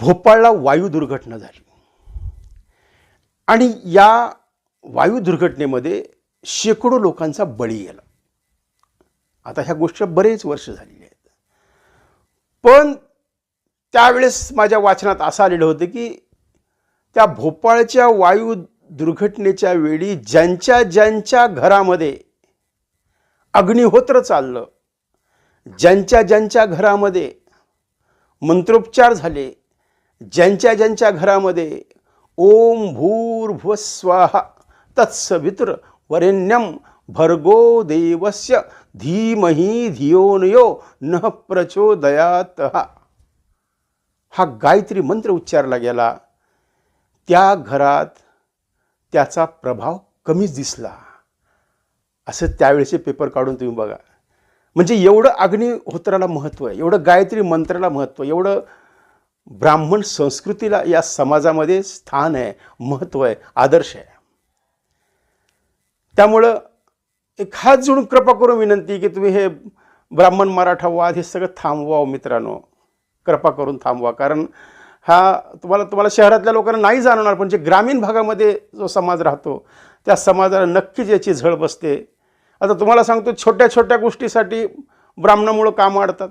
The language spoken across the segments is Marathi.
भोपाळला वायू दुर्घटना झाली. आणि या वायू दुर्घटनेमध्ये शेकडो लोकांचा बळी गेला. आता ह्या गोष्टी बरेच वर्ष झालेली आहेत. पण त्यावेळेस माझ्या वाचनात असं आलेलं होतं की त्या भोपाळच्या वायू दुर्घटनेच्या वेळी ज्यांच्या ज्यांच्या घरामध्ये अग्निहोत्र चाललं ज्यांच्या ज्यांच्या घरामध्ये मंत्रोपचार झाले ज्यांच्या ज्यांच्या घरामध्ये ओम भूर्भुवस्वाहा तत्सवितुर वरेण्यम भर्गो देवस्य धीमही धियोनयो न प्रचोदयात हा. गायत्री मंत्र उच्चारला गेला. त्या घरात त्याचा प्रभाव कमीच दिसला. असं त्यावेळेचे पेपर काढून तुम्ही बघा. म्हणजे एवढं अग्निहोत्राला महत्त्व आहे एवढं गायत्री मंत्राला महत्त्व एवढं ब्राह्मण संस्कृतीला या समाजामध्ये स्थान आहे महत्त्व आहे आदर्श आहे. त्यामुळं एक हात जोडून कृपा करून विनंती की तुम्ही हे ब्राह्मण मराठा वाद हे सगळं थांबवा मित्रांनो. कृपा करून थांबवा. कारण हा तुम्हाला तुम्हाला शहरातल्या लोकांना नाही जाणवणार पण जे ग्रामीण भागामध्ये जो समाज राहतो त्या समाजाला नक्कीच याची झळ बसते. आता तुम्हाला सांगतो छोट्या छोट्या गोष्टीसाठी ब्राह्मणामुळं काम वाढतात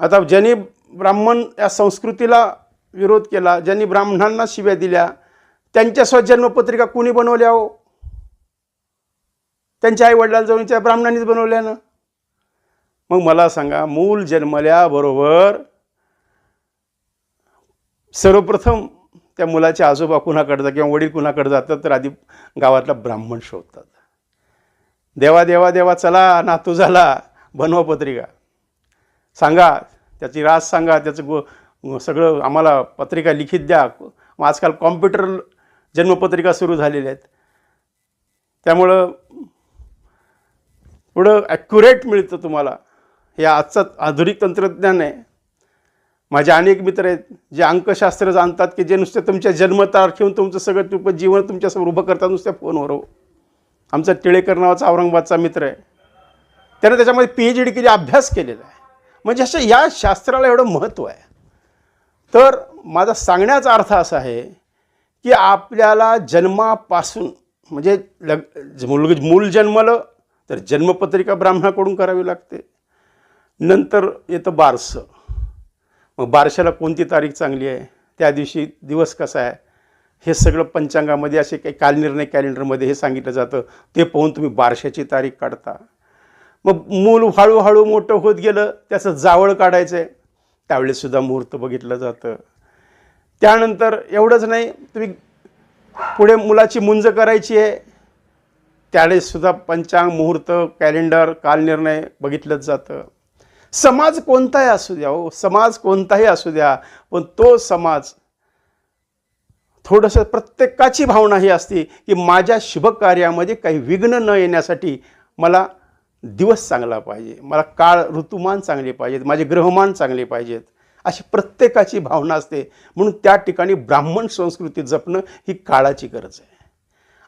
आता ज्यांनी ब्राह्मण या संस्कृतीला विरोध केला ज्यांनी ब्राह्मणांना शिव्या दिल्या त्यांच्या स्वजन्मपत्रिका कुणी बनवल्या हो? त्यांच्या आई वडिलांना त्या ब्राह्मणांनीच बनवल्या ना? मग मला सांगा मूल जन्मल्याबरोबर सर्वप्रथम त्या मुलाचे आजोबा कुणाकडे जातात किंवा वडील कुणाकडे जातात तर आधी गावातला ब्राह्मण शोधतात. देवा देवा देवा चला नातू झाला बनवा पत्रिका. सांगा त्याची रास सांगा त्याचं गो सगळं आम्हाला पत्रिका लिखित द्या. मग आजकाल कॉम्प्युटर जन्मपत्रिका सुरू झालेल्या आहेत. त्यामुळं पुढं ॲक्युरेट मिळतं तुम्हाला. हे आजचं आधुनिक तंत्रज्ञान आहे. माझे अनेक मित्र आहेत जे अंकशास्त्र जाणतात की जे नुसते तुमच्या जन्मतारखेहून तुमचं सगळं तुम जीवन तुमच्यासमोर उभं करतात नुसत्या फोनवर हो. आमचा टिळेकर नावाचा औरंगाबादचा मित्र आहे. त्यानं त्याच्यामध्ये पी एच डी केली अभ्यास केलेला आहे. म्हणजे अशा या शास्त्राला एवढं महत्त्व आहे. तर माझा सांगण्याचा अर्थ असा आहे की आपल्याला जन्मापासून म्हणजे लग मुलग मूल जन्मलं तर जन्मपत्रिका ब्राह्मणाकडून करावी लागते. नंतर येतं बारसं. मग बारशाला कोणती तारीख चांगली आहे? त्या दिवशी दिवस कसा आहे? हे सगळं पंचांगामध्ये असे काही कालनिर्णय कॅलेंडरमध्ये हे सांगितलं जातं. ते पाहून तुम्ही बारशाची तारीख काढता. मग मूल हळूहळू मोठं होत गेलं त्याचं जावळ काढायचं आहे त्यावेळेससुद्धा मुहूर्त बघितलं जातं. त्यानंतर एवढंच नाही तुम्ही पुढे मुलाची मुंज करायची आहे. त्यावेळेससुद्धा पंचांग मुहूर्त कॅलेंडर कालनिर्णय बघितलंच जातं. समाज कोणताही असू द्या हो समाज कोणताही असू द्या पण तो समाज थोडंसं प्रत्येकाची भावना ही असते की माझ्या शुभकार्यामध्ये काही विघ्न न येण्यासाठी मला दिवस चांगला पाहिजे. मला काळ ऋतुमान चांगले पाहिजेत माझे ग्रहमान चांगले पाहिजेत. अशी प्रत्येकाची भावना असते. म्हणून त्या ठिकाणी ब्राह्मण संस्कृती जपणं ही काळाची गरज आहे.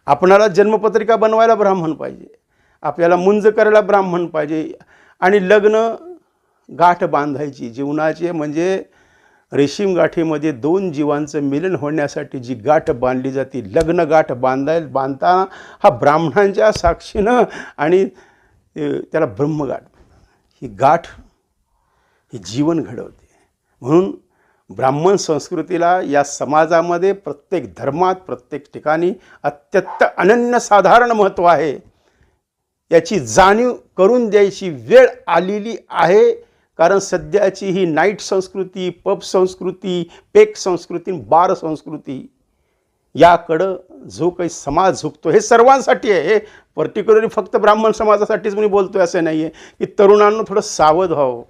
आपणाला जन्मपत्रिका बनवायला ब्राह्मण पाहिजे. आपल्याला मुंज करायला ब्राह्मण पाहिजे. आणि लग्न गाठ बांधायची. जीवनाचे म्हणजे रेशीम गाठीमध्ये दोन जीवांचं मिलन होण्यासाठी जी गाठ बांधली जाते लग्न गाठ बांधाय बांधताना हा ब्राह्मणांच्या साक्षीनं आणि त्याला ब्रह्मगाठ ही गाठ ही जीवन घडवते. म्हणून ब्राह्मण संस्कृतीला या समाजामध्ये प्रत्येक धर्मात प्रत्येक ठिकाणी अत्यंत अनन्यसाधारण महत्त्व आहे. याची जाणीव करून द्यायची वेळ आलेली आहे. कारण सध्याची ही नाईट संस्कृती पब संस्कृती पेक संस्कृती बार संस्कृती याकडं जो काही समाज झुकतो हे सर्वांसाठी आहे. हे पर्टिक्युलरली फक्त ब्राह्मण समाजासाठीच मी बोलतो आहे असं नाही आहे की तरुणांना थोडं सावध व्हावं.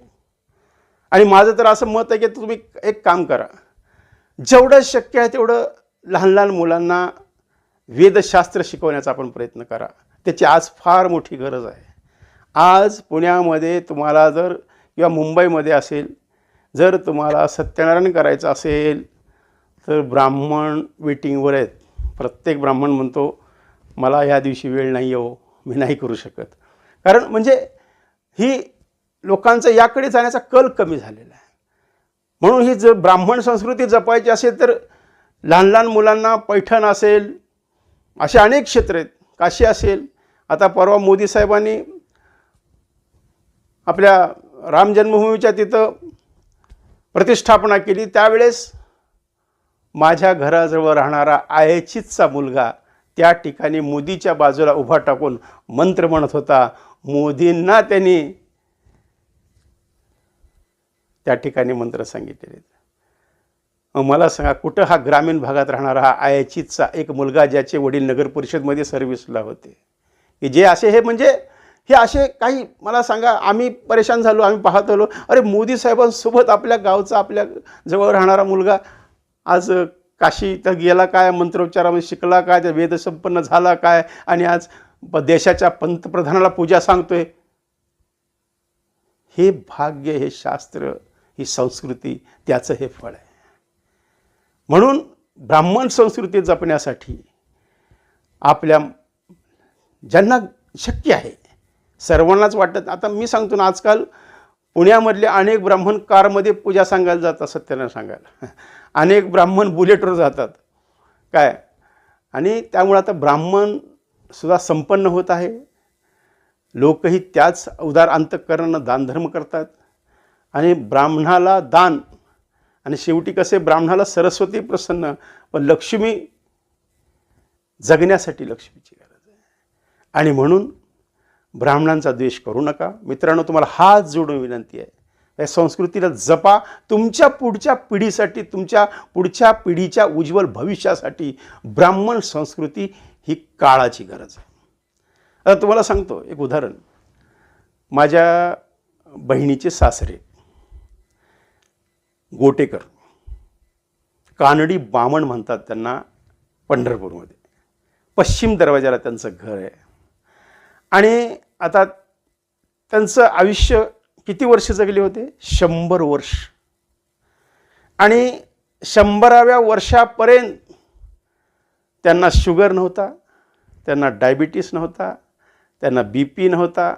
आणि माझं तर असं मत आहे की तुम्ही एक काम करा. जेवढं शक्य आहे तेवढं लहान लहान मुलांना वेदशास्त्र शिकवण्याचा आपण प्रयत्न करा. त्याची आज फार मोठी गरज आहे. आज पुण्यामध्ये तुम्हाला जर किंवा मुंबईमध्ये असेल जर तुम्हाला सत्यनारायण करायचं असेल तर ब्राह्मण वेटिंगवर आहेत. प्रत्येक ब्राह्मण म्हणतो मला ह्या दिवशी वेळ नाही हो मी नाही करू शकत. कारण म्हणजे ही लोकांचा याकडे जाण्याचा कल कमी झालेला आहे. म्हणून ही जर ब्राह्मण संस्कृती जपायची असेल तर लहान लहान मुलांना पैठण असेल असे अनेक क्षेत्र आहेत. काशी असेल आता परवा मोदी साहेबांनी आपल्या राम जन्मभूमीच्या तिथं प्रतिष्ठापना केली. त्यावेळेस माझ्या घराजवळ राहणारा आयचीतचा मुलगा त्या ठिकाणी मोदीच्या बाजूला उभा टाकून मंत्र म्हणत होता मोदींना त्यांनी त्या ठिकाणी मंत्र सांगितलेले. मग मला सांगा कुठं हा ग्रामीण भागात राहणारा हा आयचीतचा एक मुलगा ज्याचे वडील नगर परिषदमध्ये सर्व्हिसला होते? की जे असे हे म्हणजे हे असे काही मला सांगा आम्ही परेशान झालो आम्ही पाहत आलो. अरे मोदी साहेबांसोबत आपल्या गावचा आपल्या जवळ राहणारा मुलगा आज काशी तर गेला काय मंत्रोच्चारामध्ये शिकला काय त्या वेदसंपन्न झाला काय आणि आज प- देशाच्या पंतप्रधानाला पूजा सांगतोय. हे भाग्य हे शास्त्र ही संस्कृती त्याचं हे फळ आहे. म्हणून ब्राह्मण संस्कृती जपण्यासाठी आपल्या ज्यांना शक्य आहे सर्वांनाच वाटत आता मी सांगतो ना आजकाल पुण्यामधले अनेक ब्राह्मण कारमध्ये पूजा सांगायला जातात सत्यानं सांगायला. अनेक ब्राह्मण बुलेटवर जातात. काय? आणि त्यामुळे आता ब्राह्मणसुद्धा संपन्न होत आहे. लोकही त्याच उदार अंतकरणानं दानधर्म करतात. आणि ब्राह्मणाला दान आणि शेवटी कसे ब्राह्मणाला सरस्वती प्रसन्न पण लक्ष्मी जगण्यासाठी लक्ष्मीची गरज आहे. आणि म्हणून ब्राह्मणांचा द्वेष करू नका. मित्रांनो तुम्हाला हात जोडून विनंती आहे. या संस्कृतीला जपा. तुमच्या पुढच्या पिढीसाठी तुमच्या पुढच्या पिढीच्या उज्ज्वल भविष्यासाठी ब्राह्मण संस्कृती ही काळाची गरज आहे. आता तुम्हाला सांगतो एक उदाहरण. माझ्या बहिणीचे सासरे गोटेकर कानडी बामण म्हणतात त्यांना पंढरपूरमध्ये. पश्चिम दरवाजाला त्यांचं घर आहे. आणि आता त्यांचं आयुष्य किती वर्ष जगले होते? शंभर वर्ष. आणि शंभराव्या वर्षापर्यंत त्यांना शुगर नव्हता त्यांना डायबिटीस नव्हता त्यांना बी पी नव्हता.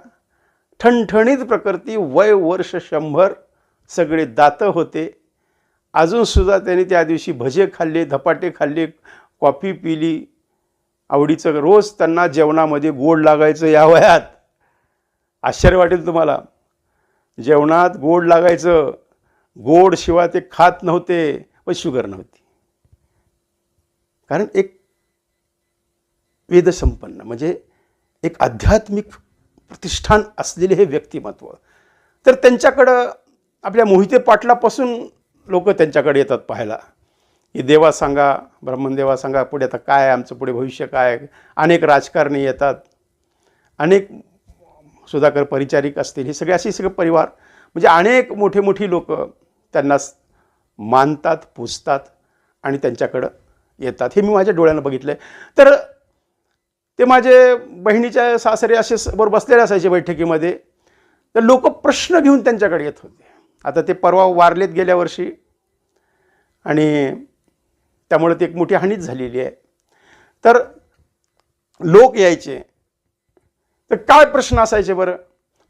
ठणठणीत प्रकृती वय वर्ष शंभर सगळे दातं होते. अजूनसुद्धा त्यांनी त्या दिवशी भजे खाल्ले धपाटे खाल्ले कॉफी पिली. आवडीचं रोज त्यांना जेवणामध्ये गोड लागायचं या वयात. आश्चर्य वाटेल तुम्हाला. जेवणात गोड लागायचं. गोड शिवाय ते खात नव्हते व शुगर नव्हती. कारण एक वेदसंपन्न म्हणजे एक आध्यात्मिक प्रतिष्ठान असलेले हे व्यक्तिमत्व. तर त्यांच्याकडं आपल्या मोहिते पाटलापासून लोक त्यांच्याकडे येतात पाहायला. की देवा सांगा ब्रह्मदेवा सांगा पुढे आता काय आमचं पुढे भविष्य काय अनेक राजकारणी येतात. अनेक सुधाकर परिचारिक असतील हे सगळे असे सगळे परिवार म्हणजे अनेक मोठे मोठी लोक त्यांना मानतात पुजतात आणि त्यांच्याकडं येतात. हे मी माझ्या डोळ्यानं बघितलं आहे तर ते माझे बहिणीच्या सासरे असे स- बरोबर बसलेले असायचे बैठकीमध्ये. तर लोक प्रश्न घेऊन त्यांच्याकडे येत होते. आता ते परवा वारलेत गेल्या वर्षी आणि त्यामुळे ती एक मोठी हानीच झालेली आहे. तर लोक यायचे. तर काय प्रश्न असायचे बरं?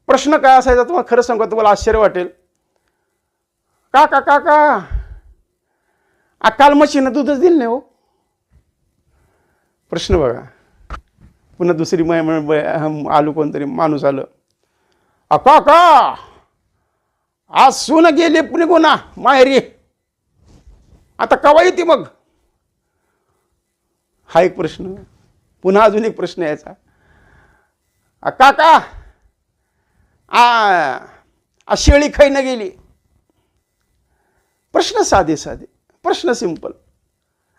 प्रश्न काय असायचा? तुम्हाला खरं सांगू तुम्हाला आश्चर्य वाटेल. का का का का आ, काल म्हशीनं दूधच दिलं नाही हो. प्रश्न बघा. पुन्हा दुसरी मय आलो कोणतरी माणूस आलं. अका का आज सून गेले पुणे गुन्हा माहेरी. आता कवा येते मग? हा एक प्रश्न. पुन्हा अजून एक प्रश्न यायचा. काका. आ शेळी खैनं गेली. प्रश्न साधे साधे. प्रश्न सिंपल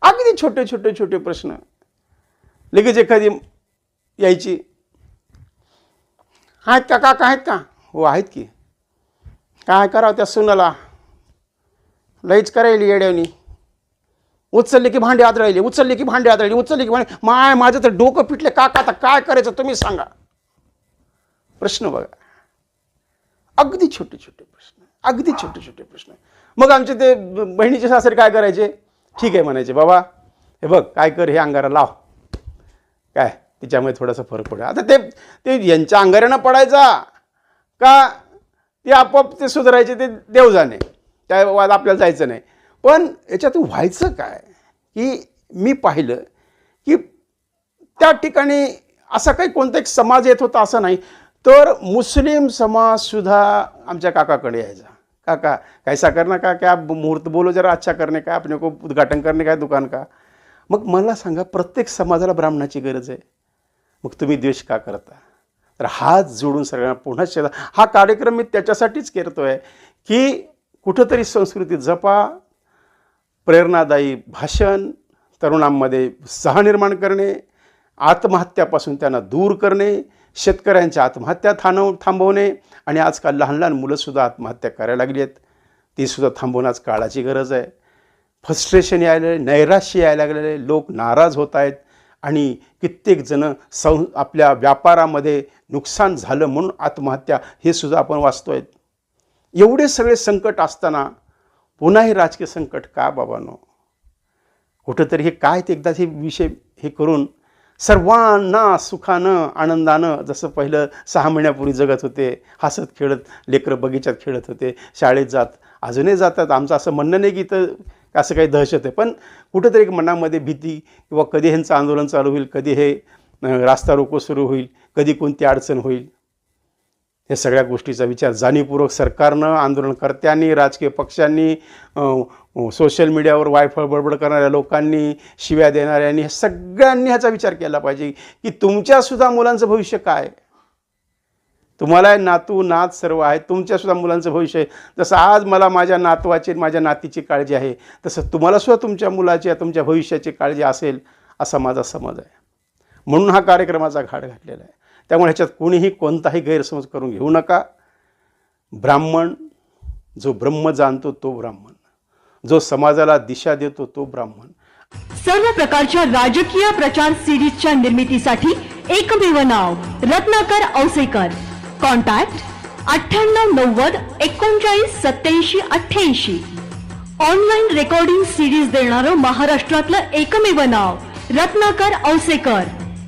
अगदी छोटे छोटे छोटे प्रश्न. लगेच एखादी यायची. आहेत का काका आहेत का? हो आहेत की. काय करावं त्या सुनाला? लईच करायली येड्यानी. उचलले की भांडे आदळले उचलले की भांडे आदळले उचलले की भांडे. माय माझं तर डोकं पिटले. काका आता काय करायचं तुम्ही सांगा. प्रश्न बघा. अगदी छोटे छोटे प्रश्न अगदी छोटे छोटे प्रश्न. मग आमचे ते बहिणीचे सासरे काय करायचे? ठीक आहे म्हणायचे बाबा हे बघ काय कर हे अंगारा लाव. काय? तिच्यामुळे थोडासा फरक पडेल. आता ते ते यांच्या अंगाऱ्यानं पडायचा का? ते आपोआप ते सुधारायचे ते देव जाणे त्या वाद आपल्याला जायचं नाही. पण याच्यातून व्हायचं काय? की मी पाहिलं की त्या ठिकाणी असा काही कोणता एक समाज येत होता असं नाही. तर मुस्लिम समाजसुद्धा आमच्या काकाकडे यायचा. काका कैसा करना का क्या मुहूर्त बोलो जरा अच्छा करणे का? आपण को उद्घाटन करणे काय दुकान का? मग मला सांगा प्रत्येक समाजाला ब्राह्मणाची गरज आहे. मग तुम्ही द्वेष का करता? तर हात जोडून सगळ्यांना पुन्हा शेजा हा कार्यक्रम मी त्याच्यासाठीच करतो आहे की कुठंतरी संस्कृती जपा प्रेरणादायी भाषण तरुणांमध्ये उत्साह निर्माण करणे आत्महत्यापासून त्यांना दूर करणे शेतकऱ्यांच्या आत्महत्या थांबव थांबवणे आणि आजकाल लहान लहान मुलंसुद्धा आत्महत्या करायला लागली आहेत. तीसुद्धा थांबवणं आज काळाची गरज आहे. फ्रस्ट्रेशन यायला लागले नैराश्य यायला लागलेले लोक नाराज होत आहेत आणि कित्येकजणं सं आपल्या व्यापारामध्ये नुकसान झालं म्हणून आत्महत्या हे सुद्धा आपण वाचतो आहेत एवढे सगळे संकट असताना पुन्हा हे राजकीय संकट का बाबानो? कुठंतरी हे काय ते एकदा हे विषय हे करून सर्वांना सुखानं आनंदानं जसं पहिलं सहा महिन्यापूर्वी जगत होते हसत खेळत लेकरं बगीचात खेळत होते शाळेत जात अजूनही जातात. आमचं असं म्हणणं नाही की इथं असं काही दहशत आहे पण कुठंतरी एक मनामध्ये भीती किंवा कधी ह्यांचं आंदोलन चालू होईल कधी हे रास्ता रोको सुरू होईल कधी कोणती अडचण होईल या सगळ्या गोष्टीचा विचार जाणीवपूर्वक सरकारनं आंदोलनकर्त्यांनी राजकीय पक्षांनी सोशल मीडियावर वायफळ बडबड करणाऱ्या लोकांनी शिव्या देणाऱ्यांनी सगळ्यांनी ह्याचा विचार केला पाहिजे की तुमच्यासुद्धा मुलांचं भविष्य काय? तुम्हाला नातू नात सर्व आहे तुमच्यासुद्धा मुलांचं भविष्य आहे. जसं आज मला माझ्या नातवाची माझ्या नातीची काळजी आहे तसं तुम्हालासुद्धा तुमच्या मुलाची तुमच्या भविष्याची काळजी असेल असा माझा समज आहे. म्हणून हा कार्यक्रमाचा घाट घातलेला आहे. त्यामुळे ह्याच्यात कोणीही कोणताही गैरसमज करून घेऊ नका. ब्राह्मण जो ब्रह्म जाणतो तो ब्राह्मण. जो समाजाला दिशा देतो तो ब्राह्मण. सर्व प्रकारच्या राजकीय प्रचार सिरीजच्या निर्मितीसाठी एकमेव नाव रत्नाकर औसेकर. कॉन्टॅक्ट अठ्ठ्याण्णव नव्वद एकोणचाळीस सत्याऐंशी अठ्ठ्याऐंशी. ऑनलाईन रेकॉर्डिंग सिरीज देणारं महाराष्ट्रातलं एकमेव नाव रत्नाकर औसेकर.